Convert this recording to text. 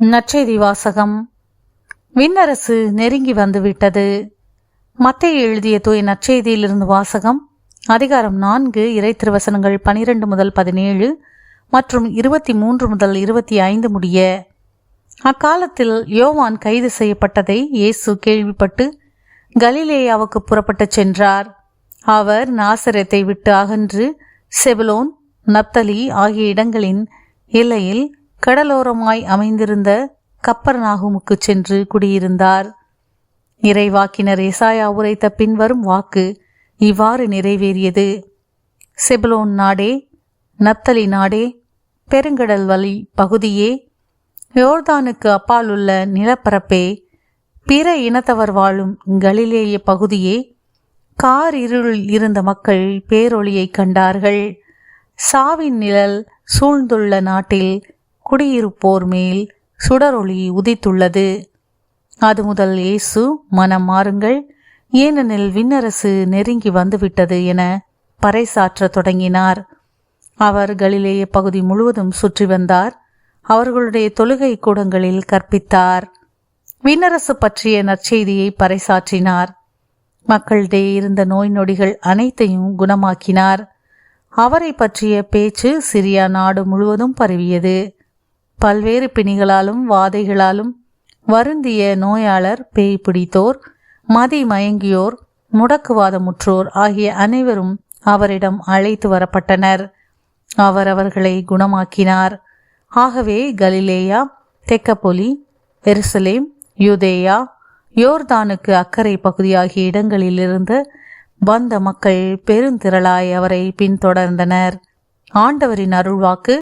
நற்செய்தி வாசகம் விண்ணரசு நெருங்கி வந்துவிட்டது. மத்திய எழுதிய தூய நற்செய்தியிலிருந்து வாசகம் அதிகாரம் நான்கு இறை திருவசனங்கள் பனிரெண்டு முதல் பதினேழு மற்றும் இருபத்தி மூன்று முதல் இருபத்தி ஐந்து முடிய. அக்காலத்தில் யோவான் கைது செய்யப்பட்டதை இயேசு கேள்விப்பட்டு கலிலேயாவுக்கு புறப்பட்டுச் சென்றார். அவர் நாசரத்தை விட்டு அகன்று செபலோன் நப்தலி ஆகிய இடங்களின் எல்லையில் கடலோரமாய் அமைந்திருந்த கப்பர் நாகுமுக்கு சென்று குடியிருந்தார். இறைவாக்கினர் இசாயா உரைத்த பின்வரும் வாக்கு இவ்வாறு நிறைவேறியது. செபலோன் நாடே நத்தலி நாடே பெருங்கடல் வழி பகுதியே யோர்தானுக்கு அப்பாலுள்ள நிலப்பரப்பே பிற இனத்தவர் வாழும் கலிலேய பகுதியே கார் இருளில் இருந்த மக்கள் பேரொளியைக் கண்டார்கள். சாவின் நிழல் சூழ்ந்துள்ள நாட்டில் குடியிருப்போர் மேல் சுடரொளி உதித்துள்ளது. அது முதல் இயேசு மனம் மாறுங்கள். ஏனெனில் விண்ணரசு நெருங்கி வந்துவிட்டது என பறைசாற்றத் தொடங்கினார். அவர் கலிலேய பகுதி முழுவதும் சுற்றி வந்தார். அவர்களுடைய தொழுகை கூடங்களில் கற்பித்தார். விண்ணரசு பற்றிய நற்செய்தியை பறைசாற்றினார். மக்களிடையே இருந்த நோய் நொடிகள் அனைத்தையும் குணமாக்கினார். அவரை பற்றிய பேச்சு சிரியா நாடு முழுவதும் பரவியது. பல்வேறு பிணிகளாலும் வாதைகளாலும் வருந்திய நோயாளர் பேய் பிடித்தோர் மதி மயங்கியோர் முடக்குவாதமுற்றோர் ஆகிய அனைவரும் அவரிடம் அழைத்து வரப்பட்டனர். அவர் அவர்களை குணமாக்கினார். ஆகவே கலிலேயா தெக்கப்பொலி எருசலேம் யூதேயா யோர்தானுக்கு அக்கறை பகுதி ஆகிய இடங்களிலிருந்து வந்த மக்கள் பெருந்திரளாய் அவரை பின்தொடர்ந்தனர். ஆண்டவரின் அருள்வாக்கு